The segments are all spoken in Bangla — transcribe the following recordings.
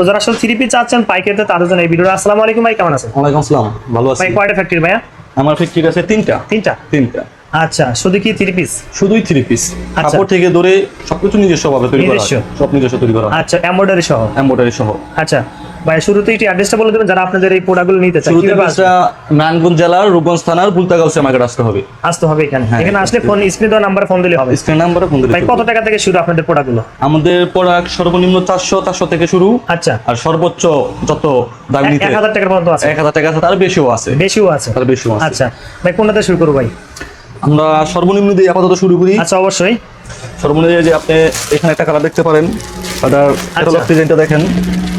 তো যারা আসলে থ্রি পিস চাচ্ছেন পাইকারিতে তাদের জন্য এই ভিডিওটা। আসসালামু আলাইকুম ভাই কেমন আছেন? ওয়ালাইকুম আসসালাম ভালো আছি। ভাই কয়টা ফ্যাক্টরি ভাইয়া? আমার ফ্যাক্টরি আছে তিনটা। তিনটা? তিনটা। আচ্ছা শুধু কি থ্রি পিস শুধুই থ্রি পিস আচ্ছা। কাপড় থেকে ধরে সবকিছু নিজস্ব ভাবে তৈরি করা। সব নিজস্ব তৈরি করা আচ্ছা এমব্রয়ডারি সহ? এমব্রয়ডারি সহ। আচ্ছা। ভাই শুরুতে একটি অ্যাড্রেসটা বলে দেবেন যারা আপনাদের এই প্রোডাক্টগুলো নিতে চায়। কীভাবে আসবে? নারায়ণগঞ্জ জেলার রূপগঞ্জ থানার বুলতাগাউসে মার্কেট আসতে হবে। আসতে হবে এখানে। হ্যাঁ, এখানে আসলে ফোন স্ক্রিন দেওয়া নাম্বারে ফোন দিলে হবে। স্ক্রিন নাম্বারে ফোন দিলে ভাই কত টাকা থেকে শুরু আপনাদের প্রোডাক্টগুলো আমাদের প্রোডাক্ট সর্বনিম্ন চারশো চারশো থেকে শুরু। আচ্ছা। আর সর্বোচ্চ যত দাম নিতে এক হাজার টাকার পর্যন্ত আছে। এক হাজার টাকা আছে তার বেশিও আছে। বেশিও আছে। তার বেশিও আছে। আচ্ছা। ভাই কোনটাতে শুরু করব ভাই? আমরা সর্বনিম্ন দিয়ে আপাতত শুরু করি। আচ্ছা অবশ্যই। সর্বনিম্ন যে আপনি এখানে একটা কালার দেখতে পারেন। ওটার ক্যাটালগ ডিজাইনটা দেখেন।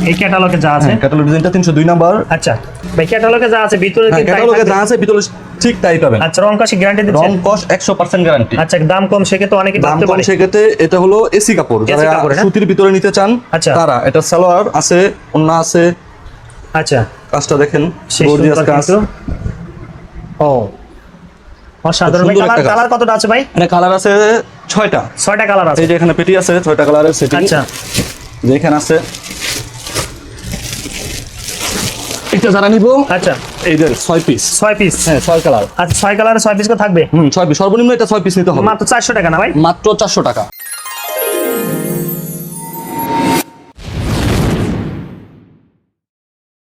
এই ক্যাটালগে যা আছে? ক্যাটালগ ডিজাইনটা তিনশো দুই নাম্বার। আচ্ছা। ভাই ক্যাটালগে যা আছে ভিতরে কি ক্যাটালগে যা আছে ভিতরে ঠিক তাই পাবেন। আচ্ছা রং কাশি গ্যারান্টি দিচ্ছে? রং একশো পার্সেন্ট গ্যারান্টি আচ্ছা দাম কম সেক্ষেত্রে অনেকে দাম কম পারে। সেক্ষেত্রে এটা হলো এসি কাপড়। যারা হ্যাঁ? সুতির ভিতরে নিতে চান আচ্ছা। তারা এটা সালোয়ার আছে অন্য আছে। আচ্ছা। কাজটা দেখেন। গর্জিয়াস কাজ। ও। অসাধারণ। কালার কালার কতটা আছে ভাই? কালার আছে ছয়টা। ছয়টা কালার আছে। এই যে এখানে পেটি আছে ছয়টা কালারের সেটিং আচ্ছা। যে এখানে আছে। এটা যারা নিব আচ্ছা। এই যে ছয় পিস ছয় পিস হ্যাঁ ছয় কালার আচ্ছা কালারে পিস করে থাকবে? হুম ছয় পিস সর্বনিম্ন এটা ছয় পিস নিতে হবে। মাত্র চারশো টাকা না ভাই? মাত্র চারশো টাকা।